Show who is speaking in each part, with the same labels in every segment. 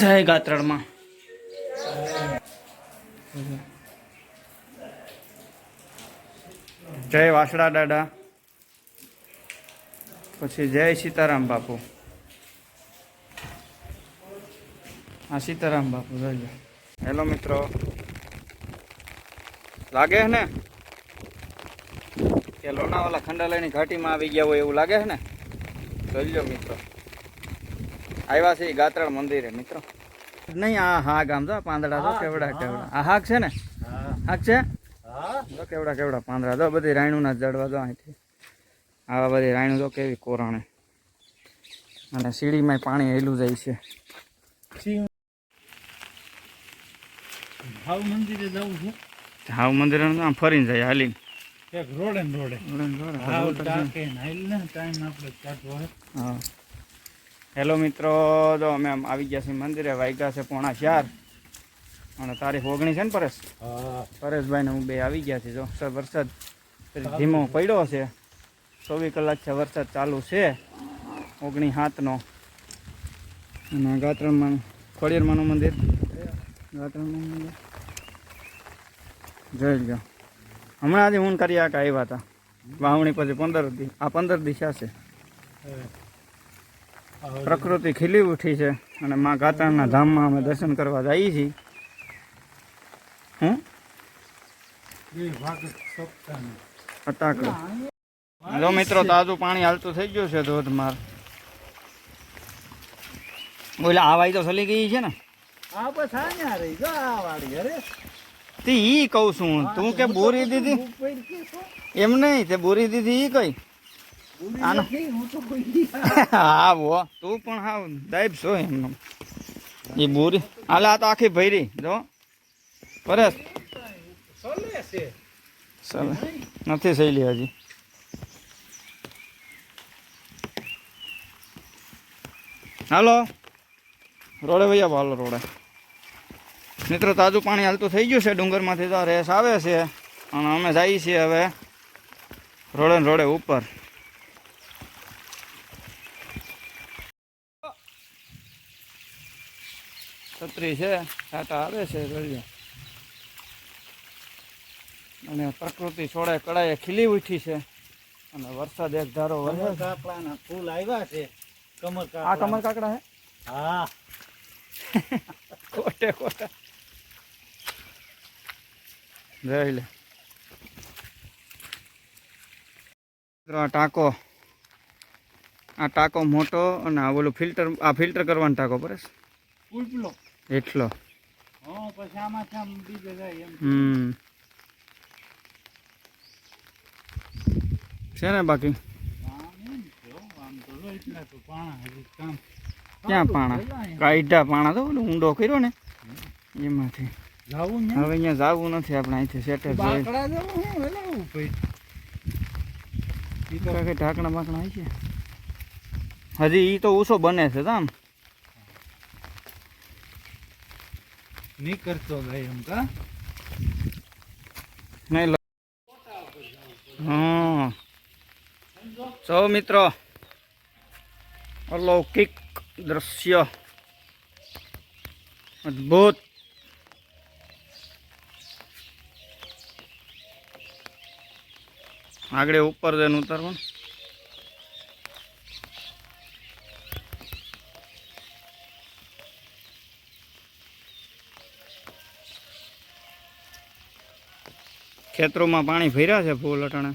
Speaker 1: જય ગાત્રણમાં. જય વાસડા દાદા. પછી જય સીતારામ બાપુ. હા સીતારામ બાપુ, જોઈ હેલો મિત્રો. લાગે છે ને? કે લોનાવાલા ખંડાલાની ઘાટીમાં આવી ગયા હોય એવું લાગે છે ને? જોઈ લો મિત્રો. આવ્યા છે ઈ મંદિરે મિત્રો. નહીં આ હાગ આમ તો પાંદડા તો કેવડા કેવડા. આ હાગ છે ને? હાગ છે? તો કેવડા કેવડા પાંદડા તો બધી રાયણુના જડવા અહીંથી. આવા બધી રાયણું તો કેવી કોરાણે. અને સીડીમાં પાણી હેલું જાય છે.
Speaker 2: ભાવ મંદિરે જવું છું.
Speaker 1: હાવ મંદિર ફરીને જાય હાલીને.
Speaker 2: એક રોડે ને રોડે. ભાવ ટાકે ને ટાઈમ આપણે કાઢવો હા.
Speaker 1: હેલો મિત્રો તો અમે આવી ગયા છીએ મંદિરે વાગ્યા છે પોણા ચાર. અને તારીખ ઓગણીસ છે ને પરેશ? પરેશભાઈ ને હું બે આવી ગયા છીએ જો. સર વરસાદ ધીમો પડ્યો છે. ચોવીસ કલાક છે વરસાદ ચાલુ છે. ઓગણીસ સાતનો અને ગાત્રણમાં ખોડિયરમાનું મંદિર. ગાત્રણનું મંદિર. જોઈ લો હમણાં જ હું કરી કે આવ્યા હતા. વાવણી પછી પંદર આ પંદર દિશા છે. પ્રકૃતિ ખીલી ઉઠી છે અને મા ગાત્રણના ધામમાં અમે દર્શન કરવા જઈએ છીએ. હું? જો મિત્રો તાજું પાણી હાલતું થઈ ગયું છે ધોધમાર. બોલે આ વાઈ તો સલી ગઈ છે ને.
Speaker 2: આ બસ આ રહી. જો આ વાળી અરે
Speaker 1: તે ઈ કહું છું. તું કે બોરી દીધી? એમ નહીં તે બોરી દીધી ઈ કઈ?
Speaker 2: હું
Speaker 1: વો. તું પણ હા દાઈબ છો એમનો એ બોરી હાલે આ તો આખી ભૈરી. જો. પરેશ
Speaker 2: ચલે
Speaker 1: ચાલે નથી સહેલી હજી. હાલો. રોડે ભૈયા હાલો રોડે. મિત્રો તાજું પાણી હાલતું થઈ ગયું છે ડુંગરમાંથી તો રેસ આવે છે અને અમે જઈએ છીએ હવે રોડે રોડે ઉપર. છત્રી છે ટાટા આવે છે અને પ્રકૃતિ છોડે કળાએ ખીલી ઉઠી છે અને વરસાદ એક ધારો
Speaker 2: કમર કાકડાના ફૂલ આવ્યા છે કમર
Speaker 1: આ કમર કાકડા હે?
Speaker 2: હા.
Speaker 1: કોટે કોટે જોઈ લે. મિત્રો આ ટાંકો આ ટાંકો મોટો અને આ ઓલું ફિલ્ટર આ ફિલ્ટર કરવાનો ટાંકો પરેશ
Speaker 2: ઉલપલો
Speaker 1: એટલો.
Speaker 2: પછી આમાંથી આમ બીજે જાય એમ.
Speaker 1: હમ. છે ને બાકી? ક્યાં પાણા? કાઢ્યા પાણા તો ઊંડો કર્યો ને. એમાંથી.
Speaker 2: જાવું
Speaker 1: હવે અહીંયા જાવું નથી આપણે અહીંથી સેટર
Speaker 2: બાકડા જવું હું? હલાવું પછી
Speaker 1: ઈ તો કઈ ઢાંકણા બાકણા આવી છે હજી ઈ તો ઓછો બને છે તો આમ
Speaker 2: નહીં કરતો ભાઈ એમ કા?
Speaker 1: નહીં હા સો મિત્રો અલૌકિક દ્રશ્ય. અદ્ભુત. આગળ ઉપર જઈને ઉતારવાનું ખેતરોમાં પાણી ભર્યા છે ફૂલ અટાણે?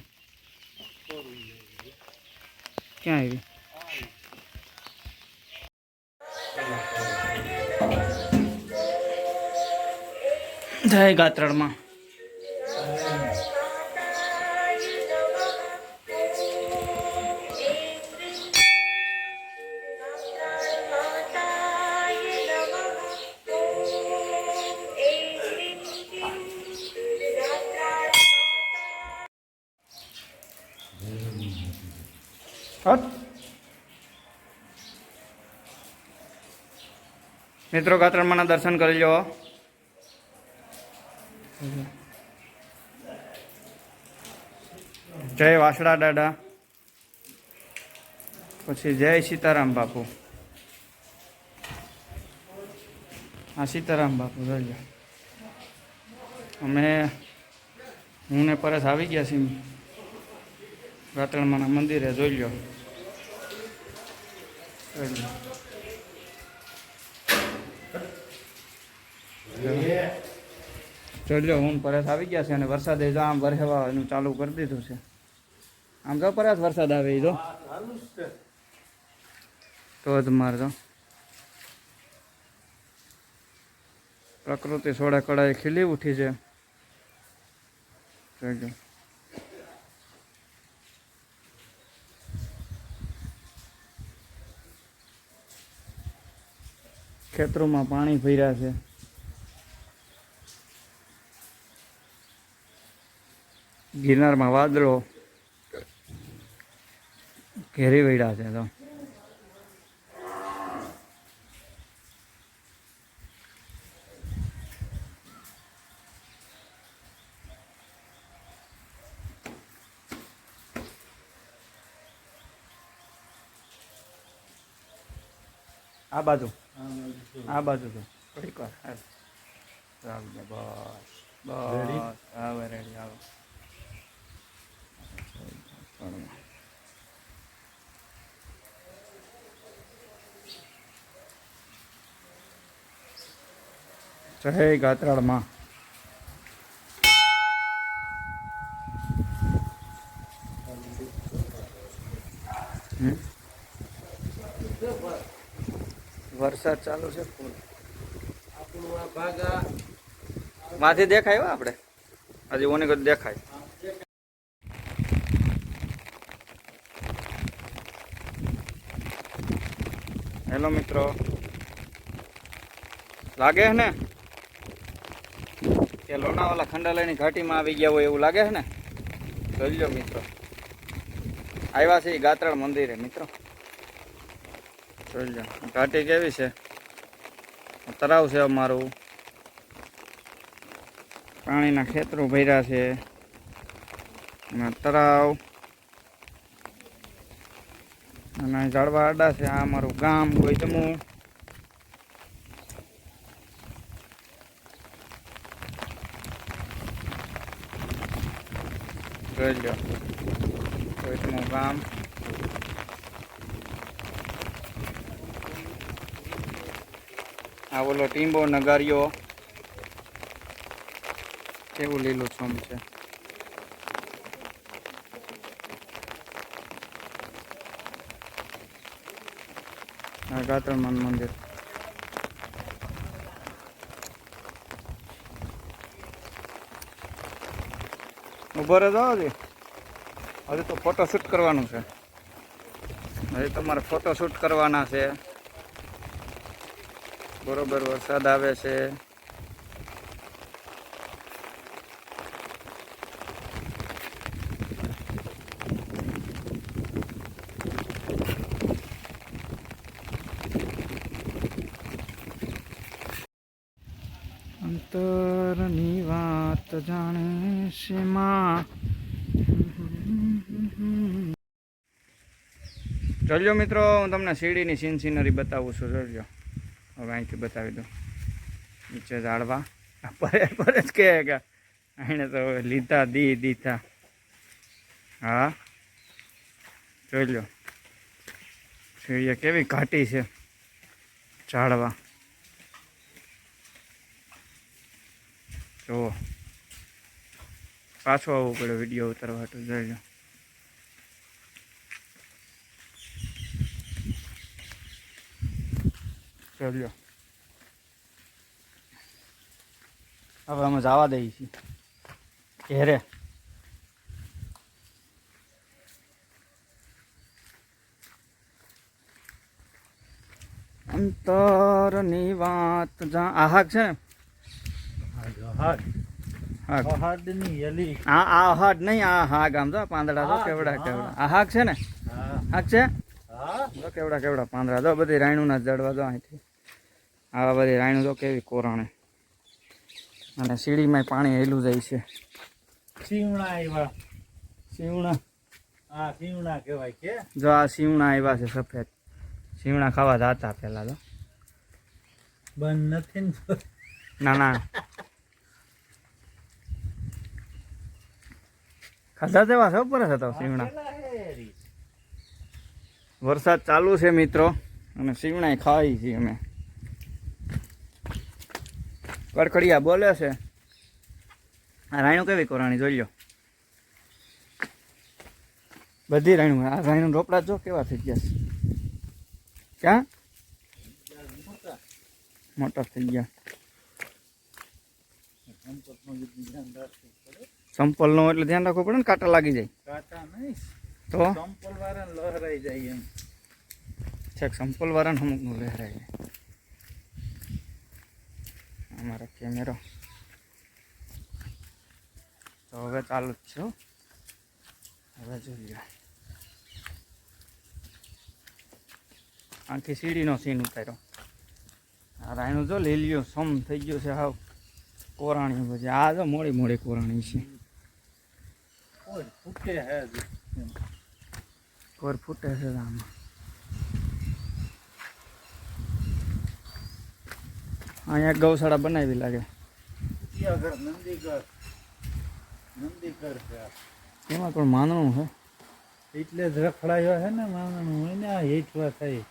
Speaker 1: ક્યાં આવી? જય ગાત્રળમાં મિત્રો ગાત્રણમાંના દર્શન કરી લો. જય વાસડા દાદા. પછી જય સીતારામ બાપુ. હા, સીતારામ બાપુ, જોઈ અમે, હું ને પરસ આવી ગયા છીએ. રાતણમાના મંદિરે જોઈ લો ચડ્યો હું પરત આવી ગયા છે અને વરસાદે જો આમ વરસવા એનું ચાલુ કરી દીધું છે. આમ જો પરત વરસાદ આવે એ જો. ધોધમાર મારજો પ્રકૃતિ સોડા કળાએ ખીલી ઉઠી છે. જોઈ ખેતરોમાં પાણી ભર્યા છે. ગિરનારમાં વાદળો ઘેરી વળ્યા છે તો. આ બાજુ. આ બાજુ તો. થોડીક વાર હાલ. આવી જા, બસ બસ. આવે રેડી આવો. જય ગાત્રાળ વરસાદ ચાલુ છે. માથી દેખાય આપણે? હજી ઓની કદ દેખાય. હેલો મિત્રો. લાગે છે ને? કે લોનાવાલા ખંડાલાની ઘાટીમાં આવી ગયા હોય એવું લાગે છે ને? જોઈ લો મિત્રો. આવ્યા છે ગાત્રાળ મંદિરે, મિત્રો. જોઈ લો. ઘાટી કેવી છે? તળાવ છે અમારું. પાણીના ખેતરો ભર્યા છે. તળાવ અને ઝાડવા આડા છે. આ અમારું ગામ ગોઈતમું જોઈ લો. ગોઈતમું ગામ. આ ઓલો ટીંબો નગારીઓ કેવું લીલું છમ છે. આ ગાત્રમાન મંદિર. ઊભો રહે જાઓ હજી. હજી તો ફોટો શૂટ કરવાનું છે. હજી તમારે ફોટો શૂટ કરવાના છે. બરોબર વરસાદ આવે છે. અંતરની વાત જાણે સીમા જોજો મિત્રો હું તમને શીડીની સીન સિનરી બતાવું છું જોજો. હવે અહીંથી બતાવી દઉં. નીચે ઝાડવા. પરે પરે જ કહે કે એને તો લીધા, દી, દીધા. હા? જોઈ લો. જોઈએ કેવી ઘાટી છે ઝાડવા. જુઓ. પાછો આવવું પડ્યો વીડિયો ઉતારવા તો જોઈ લો. લો હવે અમે જવા દઈએ છીએ. ઘેરે. અંતરની વાત જા આહાક છે ને? આ હાડ નહીં આ હાગ આમ જો પાંદડા
Speaker 2: તો
Speaker 1: કેવડા કેવડા. આ છે ને?
Speaker 2: હા.
Speaker 1: છે? કેવડા કેવડા પાંદડા. જો બધી રાયણુના જડવા જો અહીંથી. આવા બધી રાયણું જો કેવી કોરાણે. અને સીડીમાં પાણી હેલું જાય છે.
Speaker 2: સીવણા આવ્યા
Speaker 1: સીવણા
Speaker 2: આ સીવણા કહેવાય કે.
Speaker 1: જો આ સીવણા આવ્યા છે સફેદ. સીવણા ખાવા જાતા પહેલા તો.
Speaker 2: બંધ નથી ને
Speaker 1: ના ના. ખાધા તેવા છે ઉપર હતા સીવણા વરસાદ ચાલુ છે મિત્રો. અને સીવણા ખાઈ છીએ અમે. કડકડિયા બોલે છે. આ રાયણું કેવી કોરાણી જોઈ લો. બધી રાયણું આ રાયણું રોપડા જો કેવા થઈ ગયા છે. ક્યાં?
Speaker 2: મોટા.
Speaker 1: થઈ ગયા.
Speaker 2: સંપલ.
Speaker 1: સંપલનો એટલે ધ્યાન રાખવું પડે ને કાંટા લાગી જાય.
Speaker 2: કાંટા નહીં.
Speaker 1: તો?
Speaker 2: સંપલ વાળાને લહેરાઈ જાય એમ.
Speaker 1: છેક સંપલનું લહેરાય. અમારો કેમેરો. તો હવે ચાલુ જ છું. હવે જોઈએ. આખી સીડીનો સીન ઉતાર્યો. આ રાયનું જો લ્યો સમ થઈ ગયો છે હાવ. કોરાણી પછી આ જો મોડી મોડી કોરાણી છે.
Speaker 2: કોર ફૂટે હે
Speaker 1: કોર ફૂટે છે આમાં. અહીંયા ગૌશાળા બનાવી લાગે. એમાં પણ માનવું છે.
Speaker 2: એટલે જ રખડાયો છે ને માણસનું હોય ને આ હેઠવા થાય.